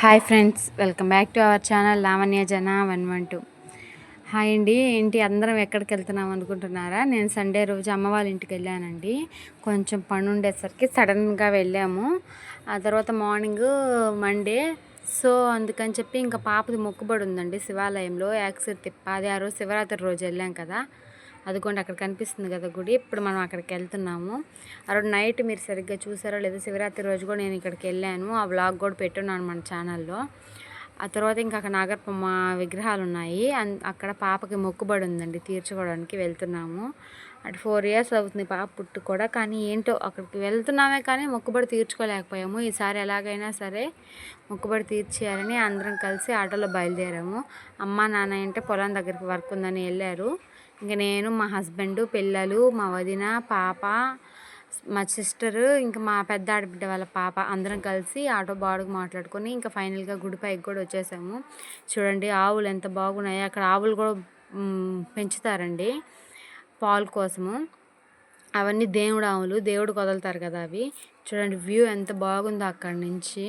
Hi friends welcome back to our channel Lavanya జన one one two. Hi అండి ఏంటి అందరం ఎక్కడికి వెళ్తున్నాం అనుకుంటున్నారా? నేను సండే రోజు అమ్మ వాళ్ళ ఇంటికి వెళ్ళానండి. కొంచెం పని ఉండేసరికి సడన్గా వెళ్ళాము. ఆ తర్వాత మార్నింగ్ మండే సో అందుకని చెప్పి ఇంకా పాపది మొక్కుబడి ఉందండి శివాలయంలో. యాక్సిర్ తిప్ప అది ఆ రోజు శివరాత్రి రోజు వెళ్ళాం కదా. అదిగోండి అక్కడ కనిపిస్తుంది కదా గుడి. ఇప్పుడు మనం అక్కడికి వెళ్తున్నాము. ఆ రోజు నైట్ మీరు సరిగ్గా చూసారో లేదో శివరాత్రి రోజు కూడా నేను ఇక్కడికి వెళ్ళాను. ఆ వ్లాగ్ కూడా పెట్టున్నాను మన ఛానల్లో ఆ తర్వాత ఇంకా అక్కడ నాగర్పమ్మ విగ్రహాలు ఉన్నాయి. అన్- అక్కడ పాపకి మొక్కుబడి ఉందండి తీర్చుకోవడానికి వెళ్తున్నాము. అటు ఫోర్ ఇయర్స్ అవుతుంది పాప పుట్టు కూడా కానీ ఏంటో అక్కడికి వెళ్తున్నామే కానీ మొక్కుబడి తీర్చుకోలేకపోయాము. ఈసారి ఎలాగైనా సరే మొక్కుబడి తీర్చేయాలని అందరం కలిసి ఆటోలో బయలుదేరాము. అమ్మ నాన్న అంటే పొలం దగ్గరికి వర్క్ ఉందని వెళ్ళారు. ఇంక నేను మా హస్బెండ్ పిల్లలు మా వదిన పాప మా సిస్టర్ ఇంకా మా పెద్ద ఆడబిడ్డ వాళ్ళ పాప అందరం కలిసి ఆటో బాడుగు మాట్లాడుకొని ఇంకా ఫైనల్గా గుడి పైకి కూడా వచ్చేసాము. చూడండి ఆవులు ఎంత బాగున్నాయి అక్కడ ఆవులు కూడా పెంచుతారండి పాలు కోసము. అవన్నీ దేవుడు ఆవులు దేవుడికి వదులుతారు కదా అవి. చూడండి వ్యూ ఎంత బాగుందో అక్కడి నుంచి.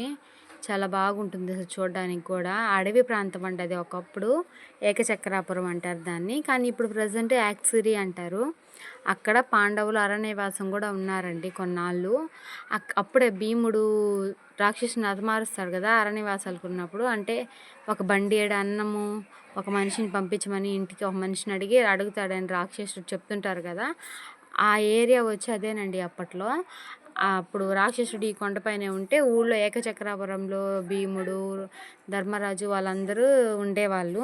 చాలా బాగుంటుంది అసలు చూడడానికి కూడా. అడవి ప్రాంతం అంట అది ఒకప్పుడు. ఏకచక్రాపురం అంటారు దాన్ని. కానీ ఇప్పుడు ప్రజెంట్ యాక్సిరి అంటారు. అక్కడ పాండవులు అరణ్యవాసం కూడా ఉన్నారండి కొన్నాళ్ళు. అక్- అప్పుడే భీముడు రాక్షసుని అతమారుస్తాడు కదా అరణ్యవాసాలకు ఉన్నప్పుడు. అంటే ఒక బండి ఏడు అన్నము ఒక మనిషిని పంపించమని ఇంటికి ఒక మనిషిని అడిగి అడుగుతాడని రాక్షసుడు చెప్తుంటారు కదా. ఆ ఏరియా వచ్చి అదేనండి అప్పట్లో. అప్పుడు రాక్షసుడు ఈ కొండపైనే ఉంటే ఊళ్ళో ఏకచక్రాపురంలో భీముడు ధర్మరాజు వాళ్ళందరూ ఉండేవాళ్ళు.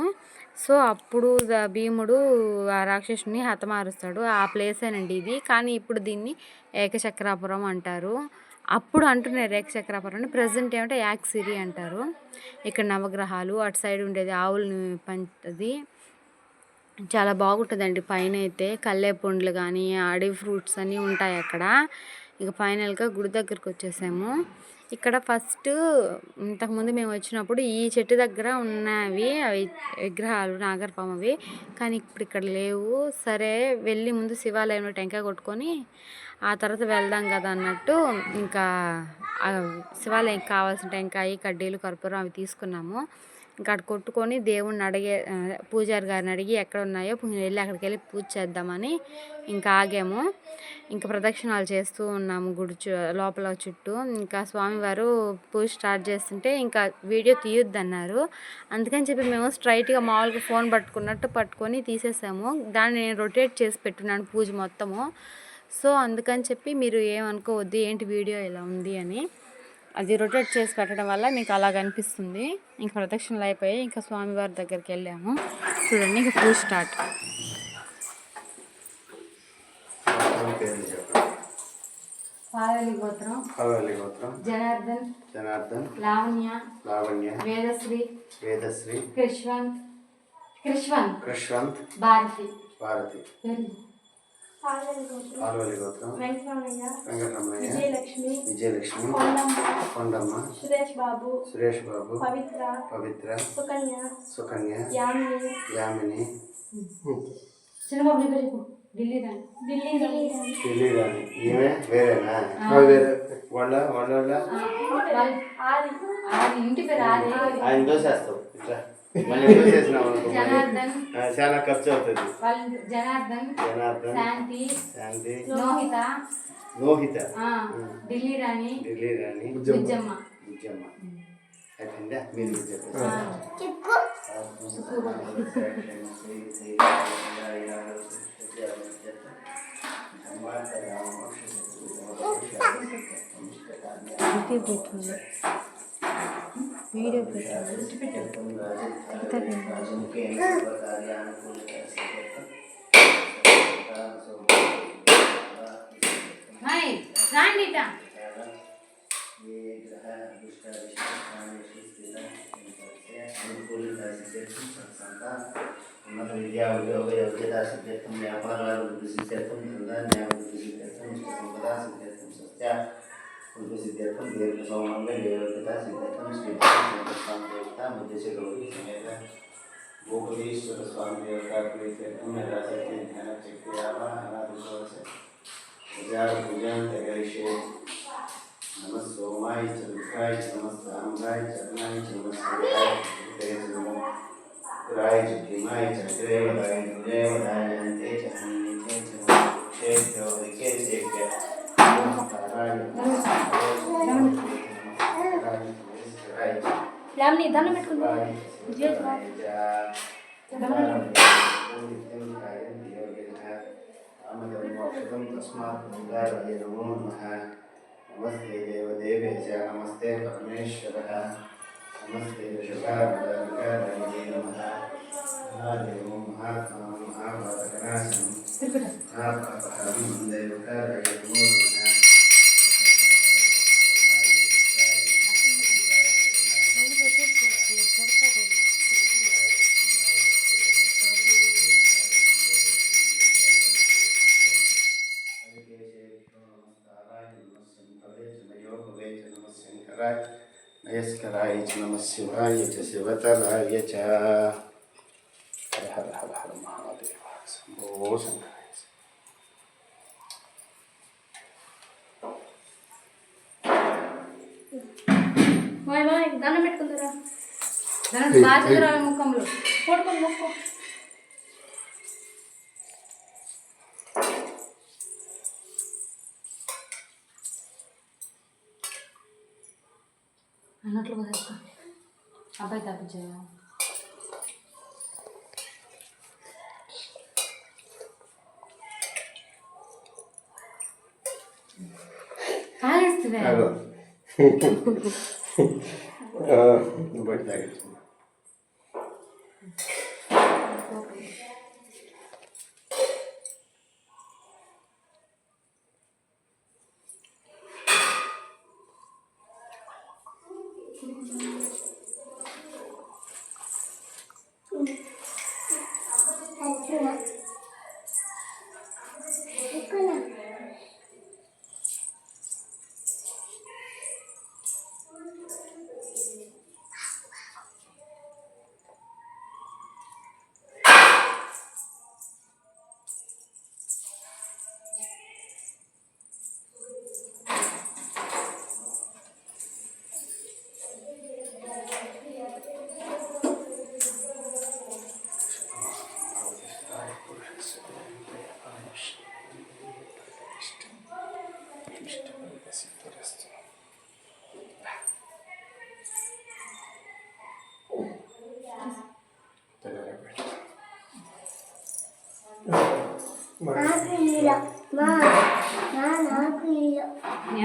సో అప్పుడు భీముడు ఆ రాక్షసుని హతమారుస్తాడు. ఆ ప్లేసేనండి ఇది. కానీ ఇప్పుడు దీన్ని ఏకచక్రాపురం అంటారు. అప్పుడు అంటున్నారు ఏకచక్రాపురం ప్రజెంట్ ఏమంటే యాక్సిరి అంటారు. ఇక్కడ నవగ్రహాలు అటు సైడ్ ఉండేది ఆవులని పంచది చాలా బాగుంటుందండి పైన అయితే కల్లే పండ్లు కానీ అడవి ఫ్రూట్స్ అన్నీ ఉంటాయి అక్కడ. ఇక ఫైనల్గా గుడి దగ్గరికి వచ్చేసాము. ఇక్కడ ఫస్ట్ ఇంతకుముందు మేము వచ్చినప్పుడు ఈ చెట్టు దగ్గర ఉన్నవి అవి విగ్రహాలు నాగరపామవి కానీ ఇప్పుడు ఇక్కడ లేవు. సరే వెళ్ళి ముందు శివాలయంలో టెంకాయ కొట్టుకొని ఆ తర్వాత వెళ్దాం కదా అన్నట్టు ఇంకా శివాలయం కావాల్సిన టెంకాయ కడ్డీలు కర్పూరం అవి తీసుకున్నాము. ఇంకా అక్కడ కొట్టుకొని దేవుణ్ణి అడిగే పూజారి గారిని అడిగి ఎక్కడ ఉన్నాయో వెళ్ళి అక్కడికి వెళ్ళి పూజ చేద్దామని ఇంకా ఆగాము. ఇంకా ప్రదక్షిణాలు చేస్తూ ఉన్నాము గుడి చు లోపల చుట్టూ. ఇంకా స్వామివారు పూజ స్టార్ట్ చేస్తుంటే ఇంకా వీడియో తీయొద్దన్నారు. అందుకని చెప్పి మేము స్ట్రైట్గా మామూలుగా ఫోన్ పట్టుకున్నట్టు పట్టుకొని తీసేసాము. దాన్ని నేను రొటేట్ చేసి పెట్టున్నాను పూజ మొత్తము. సో అందుకని చెప్పి మీరు ఏమనుకోవద్దు ఏంటి వీడియో ఇలా ఉంది అని. అది రొటేట్ చేసి పెట్టడం వల్ల మీకు అలా కనిపిస్తుంది ఇంకా ప్రదక్షిణలు అయిపోయి ఇంకా స్వామివారి దగ్గరికి వెళ్ళాము. చూడండి ఇంకా పూజ స్టార్ట్ జనార్దన్ జనార్దన్ లావణ్య లావణ్య వేదశ్రీ వేదశ్రీ కృష్వంత్ కృష్వంత్ కృష్వంత్ భారతి. భారతి. పాల్వలి గోత్రం వెంకటరమణయ్య విజయలక్ష్మి విజయలక్ష్మి కొండమ్మ సురేష్ బాబు సురేష్ బాబు పవిత్ర పవిత్ర సుకన్య సుకన్య యామిని యామిని ఢిల్లీ దాన్ని ఢిల్లీ ఢిల్లీ తెలియదాన్ని ఈమె వేరేనా? వాళ్ళ వాళ్ళ వాళ్ళ? ఆది. ఆది. ఇంటి పేరు ఆయన దోసేస్తావు ఇట్లా. మళ్ళీ దోసేసినావు అనుకో మరి. జనార్దన్ ఆ, చాలా ఖర్చు అవుతుంది వాళ్ళ జనార్దన్ జనార్దన్ శాంతి శాంతి లోహిత లోహిత ఆ, ఢిల్లీ రాణి ఢిల్లీ రాణి బుజ్జమ్మ బుజ్జమ్మ అయిపోయిందా మీరు చెప్పేసి వీడియో. ఉన్నత విద్యా ఉద్యోగ యోగ్యత సిద్ధ్యర్థం సిద్ధ్యర్థం ధనాన్యాభివృద్ధి సిద్ధ్యర్థం సంపద సిద్ధ్యర్థం సత్య मुझे सिद्धार्थम देव सौमंग देव पिता सिद्धार्थम श्रीकृष्ण स्वामी देवता मुझे से गौरी समेत गोकुलेश्वर स्वामी देवता कुल तीर्थम यदा शक्ति ध्यान शक्ति आवाहनादिशोर से प्रजा पूजन तगरिषे नमः सोमाय च दुःखाय च नमः सांगाय चरणाय च नमः सूर्याय च नमो पुराय च भीमाय च अग्रे वदाय दुर्गे वदाय अन्ते च हन्ते च नमो क्षेत्रो हरिके सेव्य రామ్ని దండం పెట్టుకుంటున్నాం నమస్తే దేవదేవేశ నమస్తే పరమేశ్వర నమస్తే విశ్వకారణ్యే నమ మహాదేవ మహాత్మా మహాభారతనాశనం మహాపాపహరం దేవకారణ్యో देवकाराय नमो नमः నయస్కరాయ చ నమ శివాయ చ శివతరాయ చ హర హర హర హర మహాదేవ శంభో శంకరాయ మాయ్ మాయ్ దండం పెట్టుకుంటారా దాని బాధ్యత ముఖంలో కొడుకుని మొక్కు అన్నట్లు కుదేస్తా అబ్బాయి తప్పించేవా కాలేస్తుంది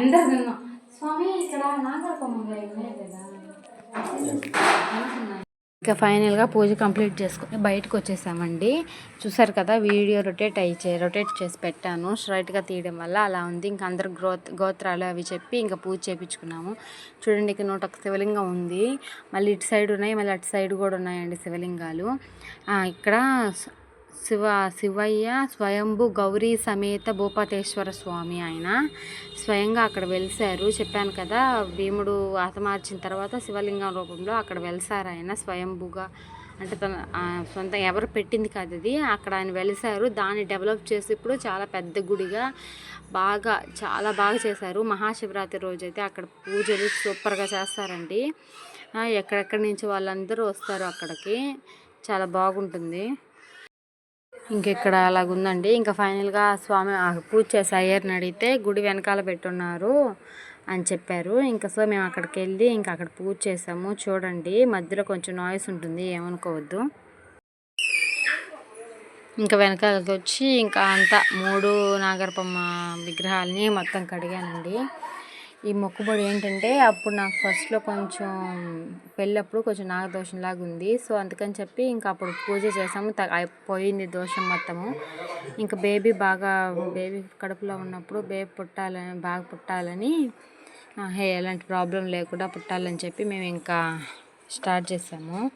ఎందరు స్వామి ఇక్కడ కదా ఇంకా ఫైనల్గా పూజ కంప్లీట్ చేసుకొని బయటకు వచ్చేసామండి. చూసారు కదా వీడియో రొటేట్ అయ్యి రొటేట్ చేసి పెట్టాను. స్ట్రైట్గా తీయడం వల్ల అలా ఉంది. ఇంకా అందరు గ్రోత్ గోత్రాలు అవి చెప్పి ఇంకా పూజ చేయించుకున్నాము చూడండి ఇక్కడ నూట ఒక శివలింగం ఉంది. మళ్ళీ ఇటు సైడ్ ఉన్నాయి మళ్ళీ అటు సైడ్ కూడా ఉన్నాయండి శివలింగాలు. ఇక్కడ శివ శివయ్య స్వయంభు గౌరీ సమేత భూపతేశ్వర స్వామి ఆయన స్వయంగా అక్కడ వెలిసారు చెప్పాను కదా భీముడు హతమార్చిన తర్వాత శివలింగం రూపంలో అక్కడ వెలిసారు ఆయన స్వయంభుగా. అంటే తన సొంత ఎవరు పెట్టింది కాదు అది. అక్కడ ఆయన వెలిసారు దాన్ని డెవలప్ చేసి ఇప్పుడు చాలా పెద్ద గుడిగా బాగా చాలా బాగా చేశారు. మహాశివరాత్రి రోజు అయితే అక్కడ పూజలు సూపర్గా చేస్తారండి. ఎక్కడెక్కడి నుంచి వాళ్ళందరూ వస్తారు అక్కడికి. చాలా బాగుంటుంది. ఇంకెక్కడ అలాగుందండి. ఇంకా ఫైనల్గా స్వామి పూజ చేసి అయ్యర్ని అడిగితే గుడి వెనకాల పెట్టున్నారు అని చెప్పారు. ఇంకా సో మేము అక్కడికి వెళ్ళి ఇంకా అక్కడ పూజ చేసాము. చూడండి మధ్యలో కొంచెం నాయిస్ ఉంటుంది ఏమనుకోవద్దు. ఇంకా వెనకాలకి వచ్చి ఇంకా అంతా మూడు నాగరపమ్మ విగ్రహాలని మొత్తం కడిగానండి. ఈ మొక్కుబడి ఏంటంటే అప్పుడు నాకు ఫస్ట్లో కొంచెం పెళ్ళప్పుడు కొంచెం నాగదోషం లాగా ఉంది. సో అందుకని చెప్పి ఇంకా అప్పుడు పూజ చేసాము. త- పోయింది దోషం మొత్తము. ఇంకా బేబీ బాగా బేబీ కడుపులో ఉన్నప్పుడు బేబీ పుట్టాలని బాగా పుట్టాలని హే ఎలాంటి ప్రాబ్లం లేకుండా పుట్టాలని చెప్పి మేము ఇంకా స్టార్ట్ చేసాము.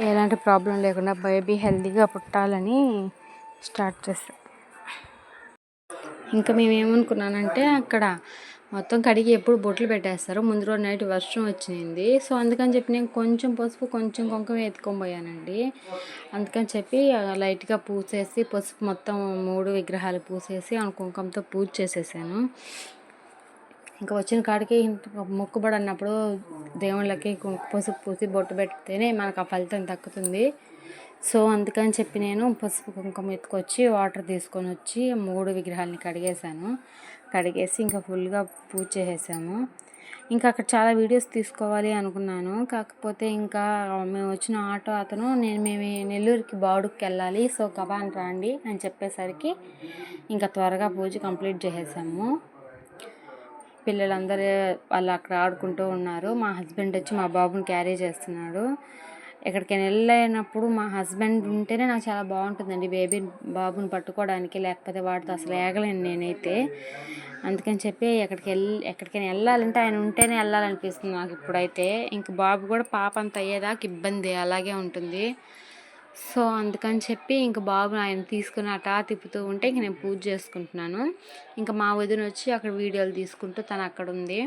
ఎలాంటి ప్రాబ్లం లేకుండా బేబీ హెల్తీగా పుట్టాలని స్టార్ట్ చేసాం. ఇంకా మేము ఏమనుకున్నానంటే అక్కడ మొత్తం కడిగి ఎప్పుడు బొట్లు పెట్టేస్తారు. ముందు రోజు నైట్ వర్షం వచ్చింది. సో అందుకని చెప్పి నేను కొంచెం పసుపు కొంచెం కుంకుమ ఎత్తుకొని పోయానండి అందుకని చెప్పి లైట్గా పూసేసి పసుపు మొత్తం మూడు విగ్రహాలు పూసేసి ఆ కుంకుమతో పూజ చేసేసాను. ఇంకా వచ్చిన కాడికి మొక్కుబడి అన్నప్పుడు దేవుళ్ళకి పసుపు పూసి బొట్టు పెడితేనే మనకు ఆ ఫలితం దక్కుతుంది. సో అందుకని చెప్పి నేను పసుపు కుంకుమ ఎత్తుకొచ్చి వాటర్ తీసుకొని వచ్చి మూడు విగ్రహాలని కడిగేశాను. కడిగేసి ఇంకా ఫుల్గా పూజ చేసేసాము. ఇంకా అక్కడ చాలా వీడియోస్ తీసుకోవాలి అనుకున్నాను. కాకపోతే ఇంకా మేము వచ్చిన ఆటో అతను నేను మేము నెల్లూరుకి బాడుకి వెళ్ళాలి సో కబాన్ రండి అని చెప్పేసరికి ఇంకా త్వరగా పూజ కంప్లీట్ చేసేసాము. పిల్లలందరూ వాళ్ళు అక్కడ ఆడుకుంటూ ఉన్నారు. మా హస్బెండ్ వచ్చి మా బాబుని క్యారీ చేస్తున్నాడు. ఎక్కడికైనా వెళ్ళినప్పుడు మా హస్బెండ్ ఉంటేనే నాకు చాలా బాగుంటుందండి బేబీ బాబుని పట్టుకోవడానికి లేకపోతే వాడితో అసలు ఏగలేను నేనైతే. అందుకని చెప్పి ఎక్కడికి వెళ్ళి ఎక్కడికైనా వెళ్ళాలంటే ఆయన ఉంటేనే వెళ్ళాలనిపిస్తుంది నాకు ఇప్పుడైతే. ఇంక బాబు కూడా పాప అంత అయ్యేదాకా ఇబ్బంది అలాగే ఉంటుంది. సో అందుకని చెప్పి ఇంక బాబు ఆయన తీసుకుని అటా తిప్పుతూ ఉంటే ఇంక నేను పూజ చేసుకుంటున్నాను. ఇంకా మా వదిన వచ్చి అక్కడ వీడియోలు తీసుకుంటూ తను అక్కడ ఉంది.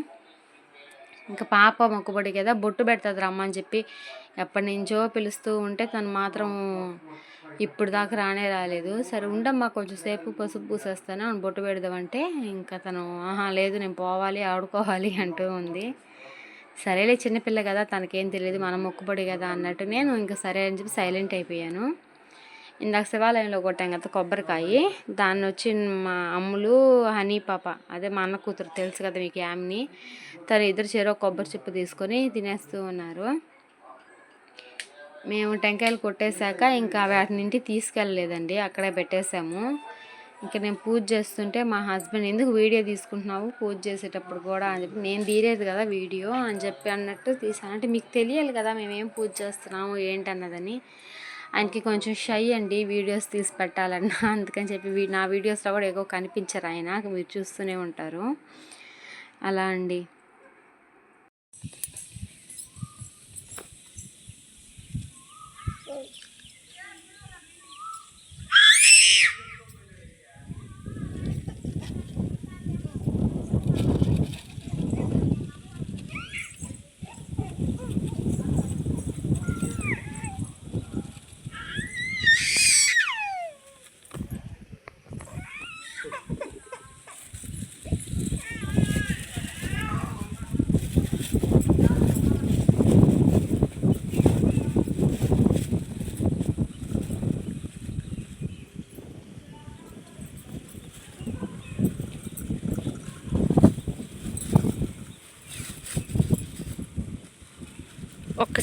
ఇంకా పాప మొక్కుబడి కదా బొట్టు పెడుతుంది రమ్మని చెప్పి ఎప్పటి నుంచో పిలుస్తూ ఉంటే తను మాత్రం ఇప్పుడు దాకా రానే రాలేదు. సరే ఉండమ్మా కొంచెం సేపు పసుపు పూసేస్తాను అని బొట్టు పెడదామంటే ఇంకా తను ఆహా లేదు నేను పోవాలి ఆడుకోవాలి అంటూ ఉంది. సరేలే చిన్నపిల్ల కదా తనకేం తెలియదు మనం మొక్కుబడి కదా అన్నట్టు నేను ఇంకా సరే అని చెప్పి సైలెంట్ అయిపోయాను. ఇందాక శివాలయంలో కొట్టాం కదా కొబ్బరికాయ దాన్ని వచ్చి మా అమ్ములు హనీ పాప అదే మా అన్న కూతురు తెలుసు కదా మీకు యామ్ని తను ఇద్దరు చేరో కొబ్బరి చెప్పు తీసుకొని తినేస్తూ ఉన్నారు. మేము టెంకాయలు కొట్టేశాక ఇంకా వాటిని ఇంటికి తీసుకెళ్ళలేదండి అక్కడే పెట్టేశాము. ఇంకా నేను పూజ చేస్తుంటే మా హస్బెండ్ ఎందుకు వీడియో తీసుకుంటున్నావు? పూజ చేసేటప్పుడు కూడా అని చెప్పి నేను తీరేది కదా వీడియో అని చెప్పి అన్నట్టు తీసాను అంటే మీకు తెలియాలి కదా మేమేం పూజ చేస్తున్నాము ఏంటన్నదని. ఆయనకి కొంచెం షై అండి వీడియోస్ తీసి పెట్టాలన్నా. అందుకని చెప్పి నా వీడియోస్లో కూడా ఎక్కువ కనిపించరు ఆయన మీరు చూస్తూనే ఉంటారు. అలా అండి.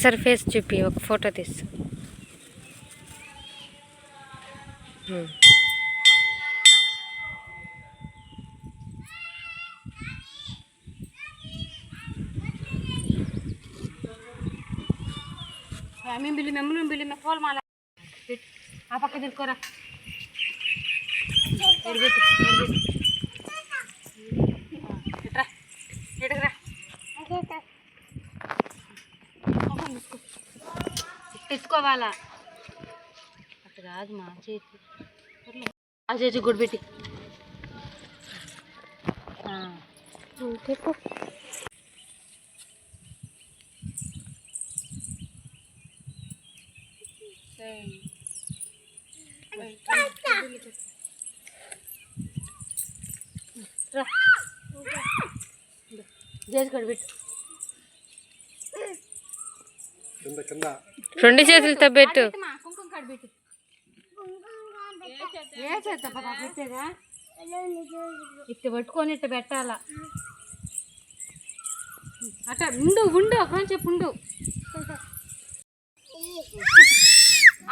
ఒక్కసారి ఫేస్ చూపి ఒక ఫోటో తీసు. మేము బిల్లి మేము బిల్లి మేము పోలు మాల ఆ పక్క తిరుకోరా ఎడబెట్టు ఎడబెట్టు ఎత్తుకోవాలా అట్లా కాదు మా చేతి ఆ చేతి గుడి పెట్టి చెప్పు చేతి గుడి పెట్టు రెండు చేతులతో పెట్టు. కుంకుమ ఇట్ట పట్టుకొని ఇట్ట పెట్టాలా? అట్ట ఉండు ఉండు కొంచెం ఉండు.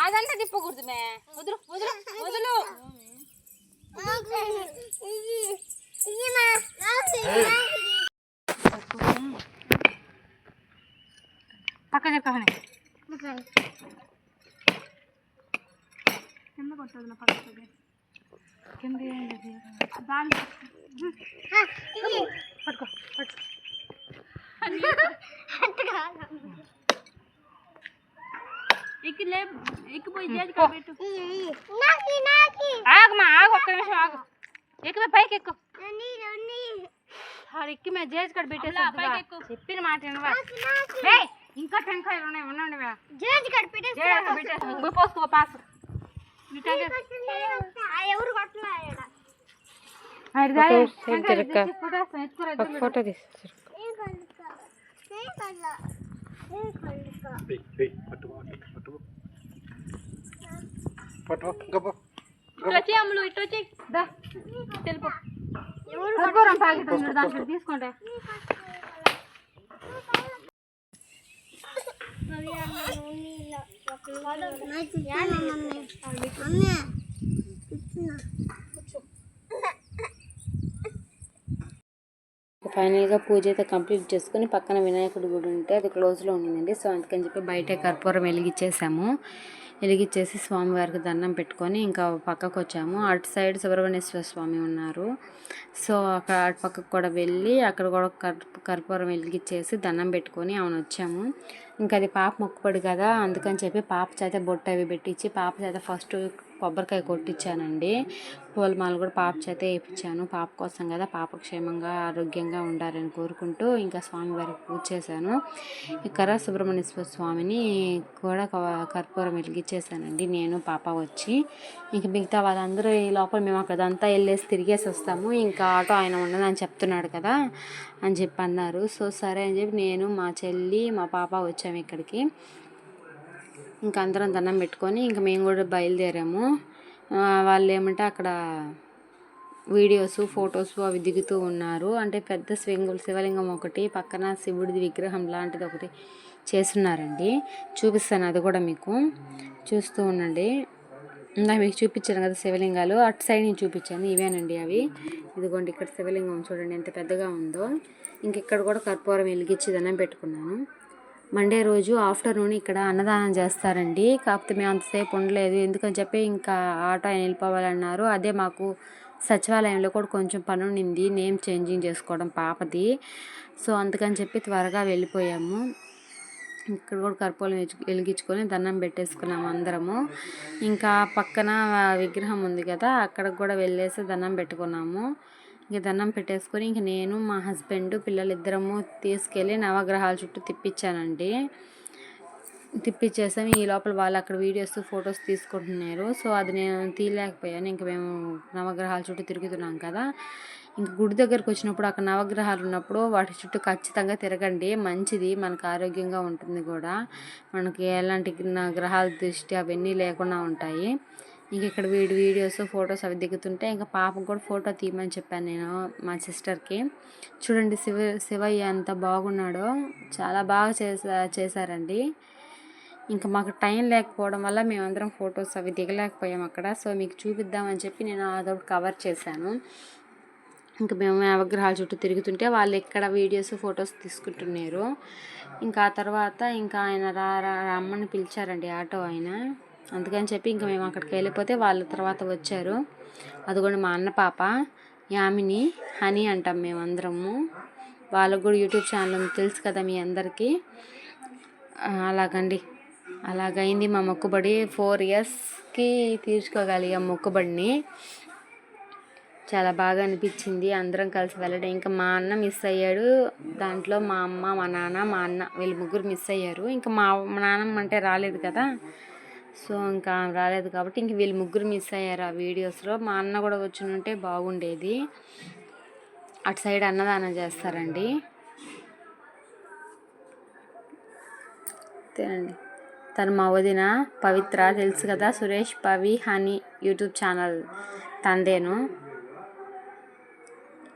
అదంతా తిప్పకూడదు మే. వదులు వదులు వదులు. పక్క చెప్పని కింద కొట్టదు నా పక్కకి కింద ఏం లేదు దాని పట్టుకో పట్టుకో ఎక్కిలే ఎక్కిపోయి చేతికి పెట్టు ఆగమా ఆగు ఒక్క నిమిషం ఆగు ఎక్కిపోయి పైకి ఎక్కు ఆడ ఎక్కి మేము జేజ్ కడ పెట్టేసి చెప్పిన మాట వినవా ఏయ్, ఇంకా టెంకాయలు ఉన్నాయి ఉండండి. జేజ్ కడ పెట్టేసి పోసుకో పాస్ ఒక ఫోటో తీసి ఇటు వచ్చి అమ్ములు ఇటు వచ్చి తెలుపు కర్పూరం ప్యాకెట్ ఉంది దాంట్లో తీసుకోండి ఫైనల్గా పూజ అయితే కంప్లీట్ చేసుకుని పక్కన వినాయకుడి గుడి ఉంటే అది క్లోజ్లో ఉండిందండి. సో అందుకని చెప్పి బయటే కర్పూరం వెలిగించేసాము వెలిగించేసి స్వామివారికి దండం పెట్టుకొని ఇంకా పక్కకు వచ్చాము అటు సైడ్ సుబ్రహ్మణ్యేశ్వర స్వామి ఉన్నారు. సో అక్కడ అటు పక్కకు కూడా వెళ్ళి అక్కడ కూడా కర్ కర్పూరం వెలిగించేసి దండం పెట్టుకొని అవును వచ్చాము. ఇంకా అది పాప మొక్కుపడి కదా అందుకని చెప్పి పాప చేత బొట్టు అవి పెట్టించి పాప చేత ఫస్ట్ కొబ్బరికాయ కొట్టించానండి పూలమాల కూడా పాప చేత వేయించాను పాప కోసం కదా పాప క్షేమంగా ఆరోగ్యంగా ఉండాలని కోరుకుంటూ ఇంకా స్వామివారికి పూజ చేశాను. ఇక్కడ సుబ్రహ్మణ్యేశ్వర స్వామిని కూడా కర్పూరం వెలిగించేశానండి నేను పాప వచ్చి. ఇంక మిగతా వాళ్ళందరూ ఈ లోపల మేము అక్కడంతా వెళ్ళేసి తిరిగేసి వస్తాము. ఇంకా ఆటో ఆయన ఉండదని చెప్తున్నాడు కదా అని చెప్పి అన్నారు. సో సరే అని చెప్పి నేను మా చెల్లి మా పాప వచ్చాము ఇక్కడికి. ఇంకా అందరం దండం పెట్టుకొని ఇంకా మేము కూడా బయలుదేరాము. వాళ్ళు ఏమంటే అక్కడ వీడియోస్ ఫొటోస్ అవి దిగుతూ ఉన్నారు. అంటే పెద్ద స్వింగుల్ శివలింగం ఒకటి పక్కన శివుడిది విగ్రహం లాంటిది ఒకటి చేస్తున్నారండి. చూపిస్తాను అది కూడా మీకు. చూస్తూ ఉండండి. ఇందాక మీకు చూపించాను కదా శివలింగాలు. అటు సైడ్ నేను చూపించాను. ఇవేనండి అవి. ఇదిగోండి ఇక్కడ శివలింగం చూడండి ఎంత పెద్దగా ఉందో. ఇంక ఇక్కడ కూడా కర్పూరం వెలిగించి దండం పెట్టుకున్నాను. మండే రోజు ఆఫ్టర్నూన్ ఇక్కడ అన్నదానం చేస్తారండి. కాకపోతే మేము అంతసేపు ఉండలేదు. ఎందుకని చెప్పి ఇంకా ఆటో ఆయన వెళ్ళిపోవాలన్నారు. అదే మాకు సచివాలయంలో కూడా కొంచెం పని ఉండింది. నేమ్ చేంజింగ్ చేసుకోవడం పాపది. సో అందుకని చెప్పి త్వరగా వెళ్ళిపోయాము. ఇక్కడ కూడా కర్పూరం వెలిగించుకొని దండం పెట్టేసుకున్నాము అందరము. ఇంకా పక్కన విగ్రహం ఉంది కదా అక్కడికి కూడా వెళ్ళేసి దండం పెట్టుకున్నాము. ఇంక దండం పెట్టేసుకొని ఇంక నేను మా హస్బెండ్ పిల్లలిద్దరము తీసుకెళ్ళి నవగ్రహాల చుట్టూ తిప్పించానండి. తిప్పించేసాము ఈ లోపల వాళ్ళు అక్కడ వీడియోస్ ఫొటోస్ తీసుకుంటున్నారు. సో అది నేను తీయలేకపోయాను. ఇంక మేము నవగ్రహాల చుట్టూ తిరుగుతున్నాం కదా. ఇంక గుడి దగ్గరకు వచ్చినప్పుడు అక్కడ నవగ్రహాలు ఉన్నప్పుడు వాటి చుట్టూ ఖచ్చితంగా తిరగండి. మంచిది. మనకు ఆరోగ్యంగా ఉంటుంది కూడా. మనకి ఎలాంటి గ్రహాల దృష్టి అవన్నీ లేకుండా ఉంటాయి. ఇంక ఇక్కడ వీడి వీడియోస్ ఫొటోస్ అవి దిగుతుంటే ఇంకా పాపకు కూడా ఫోటో తీయమని చెప్పాను నేను మా సిస్టర్కి. చూడండి శివ శివయ్య ఎంత బాగున్నాడో చాలా బాగా చేసా చేశారండి. ఇంకా మాకు టైం లేకపోవడం వల్ల మేమందరం ఫొటోస్ అవి దిగలేకపోయాం అక్కడ. సో మీకు చూపిద్దామని చెప్పి నేను అదొకటి కవర్ చేశాను. ఇంకా మేము నవగ్రహాల చుట్టూ తిరుగుతుంటే వాళ్ళు ఇక్కడ వీడియోస్ ఫొటోస్ తీసుకుంటున్నారు. ఇంకా ఆ తర్వాత ఇంకా ఆయన రా రా రమ్మని పిలిచారండి ఆటో ఆయన. అందుకని చెప్పి ఇంకా మేము అక్కడికి వెళ్ళిపోతే వాళ్ళ తర్వాత వచ్చారు. అదిగోండి మా అన్న పాప యామిని హనీ అంటాం మేమందరము. వాళ్ళకు కూడా యూట్యూబ్ ఛానల్ ఉంది తెలుసు కదా మీ అందరికీ. అలాగండి. అలాగైంది మా మొక్కుబడి. ఫోర్ ఇయర్స్కి తీర్చుకోగలిగాం మొక్కుబడిని. చాలా బాగా అనిపించింది. అందరం కలిసి వెళ్ళడం. ఇంకా మా అన్న మిస్ అయ్యాడు. దాంట్లో మా అమ్మ మా నాన్న మా అన్న వీళ్ళు ముగ్గురు మిస్ అయ్యారు. ఇంకా మా నాన్నమ్మ అంటే రాలేదు కదా. సో ఇంకా రాలేదు కాబట్టి ఇంక వీళ్ళు ముగ్గురు మిస్ అయ్యారు ఆ వీడియోస్లో. మా అన్న కూడా వచ్చి ఉంటే బాగుండేది. అటు సైడ్ అన్నదానం చేస్తారండి. తినండి తను మా వదిన పవిత్ర తెలుసు కదా Suresh Pavi honey YouTube channel తందేను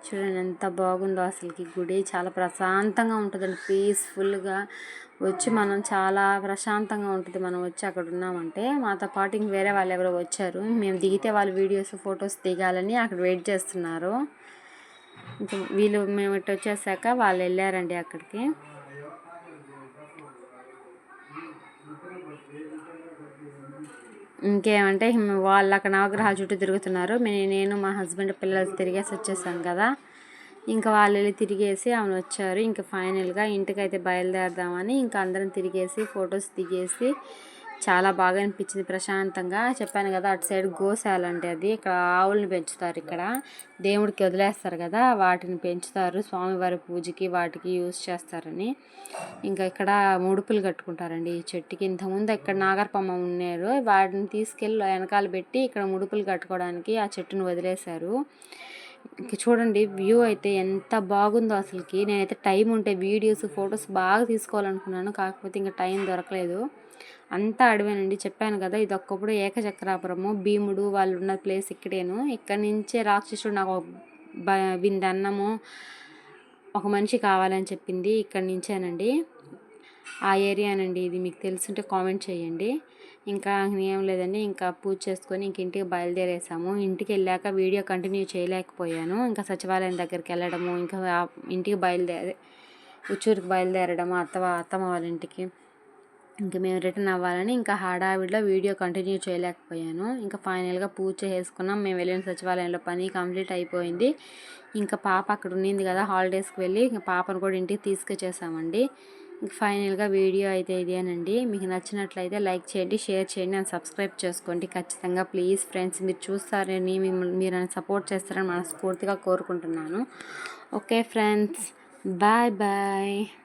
చూడండి ఎంత బాగుందో అసలుకి గుడి. చాలా ప్రశాంతంగా ఉంటుందండి. పీస్ఫుల్గా వచ్చి మనం చాలా ప్రశాంతంగా ఉంటుంది మనం వచ్చి అక్కడ ఉన్నామంటే. మాతో పాటు ఇంక వేరే వాళ్ళు ఎవరో వచ్చారు. మేము దిగితే వాళ్ళు వీడియోస్ ఫొటోస్ దిగాలని అక్కడ వెయిట్ చేస్తున్నారు. ఇంకా వీళ్ళు మేము ఇటు వచ్చేసాక వాళ్ళు వెళ్ళారండి అక్కడికి. ఇంకేమంటే వాళ్ళు అక్కడ నవగ్రహాల చుట్టూ తిరుగుతున్నారు. నేను మా హస్బెండ్ పిల్లలు తిరిగేసి వచ్చేసాం కదా. ఇంకా వాళ్ళు వెళ్ళి తిరిగేసి ఆమె వచ్చారు. ఇంకా ఫైనల్గా ఇంటికైతే బయలుదేరదామని ఇంకా అందరం తిరిగేసి ఫొటోస్ దిగేసి చాలా బాగా అనిపించింది ప్రశాంతంగా. చెప్పాను కదా అటు సైడ్ గోశాల అంటే అది. ఇక్కడ ఆవులను పెంచుతారు ఇక్కడ. దేవుడికి వదిలేస్తారు కదా వాటిని పెంచుతారు. స్వామివారి పూజకి వాటికి యూజ్ చేస్తారని. ఇంకా ఇక్కడ ముడుపులు కట్టుకుంటారండి ఈ చెట్టుకి. ఇంతకుముందు ఇక్కడ నాగరపమ్మ ఉన్నారు వాటిని తీసుకెళ్ళి వెనకాల పెట్టి ఇక్కడ ముడుపులు కట్టుకోవడానికి ఆ చెట్టును వదిలేశారు. చూడండి వ్యూ అయితే ఎంత బాగుందో అసలుకి. నేనైతే టైం ఉంటే వీడియోస్ ఫొటోస్ బాగా తీసుకోవాలనుకున్నాను. కాకపోతే ఇంకా టైం దొరకలేదు. అంతా అడవేనండి. చెప్పాను కదా ఇది ఒక్కప్పుడు ఏకచక్రాపురము. భీముడు వాళ్ళు ఉన్న ప్లేస్ ఇక్కడేను. ఇక్కడ నుంచే రాక్షసుడు నాకు ఒక అన్నము ఒక మనిషి కావాలని చెప్పింది ఇక్కడ నుంచేనండి. ఆ ఏరియానండి ఇది మీకు తెలుసుంటే కామెంట్ చేయండి. ఇంకా ఏం లేదండి. ఇంకా పూజ చేసుకొని ఇంక ఇంటికి బయలుదేరేసాము. ఇంటికి వెళ్ళాక వీడియో కంటిన్యూ చేయలేకపోయాను. ఇంకా సచివాలయం దగ్గరికి వెళ్ళడము ఇంకా ఇంటికి బయలుదేరే ఉచ్చూరుకి బయలుదేరడము అత్త అత్తమ్మ వాళ్ళ ఇంటికి ఇంకా మేము రిటర్న్ అవ్వాలని ఇంకా హడావిడిలో వీడియో కంటిన్యూ చేయలేకపోయాను. ఇంకా ఫైనల్గా పూజ చేసుకున్నాం. మేము వెళ్ళిన సచివాలయంలో పని కంప్లీట్ అయిపోయింది. ఇంకా పాప అక్కడ ఉండింది కదా హాలిడేస్కి వెళ్ళి ఇంకా పాపను కూడా ఇంటికి తీసుకొచ్చేసామండి. ఫైనల్గా వీడియో అయితే ఇదేనండి మీకు నచ్చినట్లయితే లైక్ చేయండి షేర్ చేయండి అండ్ సబ్స్క్రైబ్ చేసుకోండి. ఖచ్చితంగా ప్లీజ్ ఫ్రెండ్స్ మీరు చూస్తారని మిమ్మల్ని మీరు నన్ను సపోర్ట్ చేస్తారని మనస్ఫూర్తిగా కోరుకుంటున్నాను. Okay friends bye bye.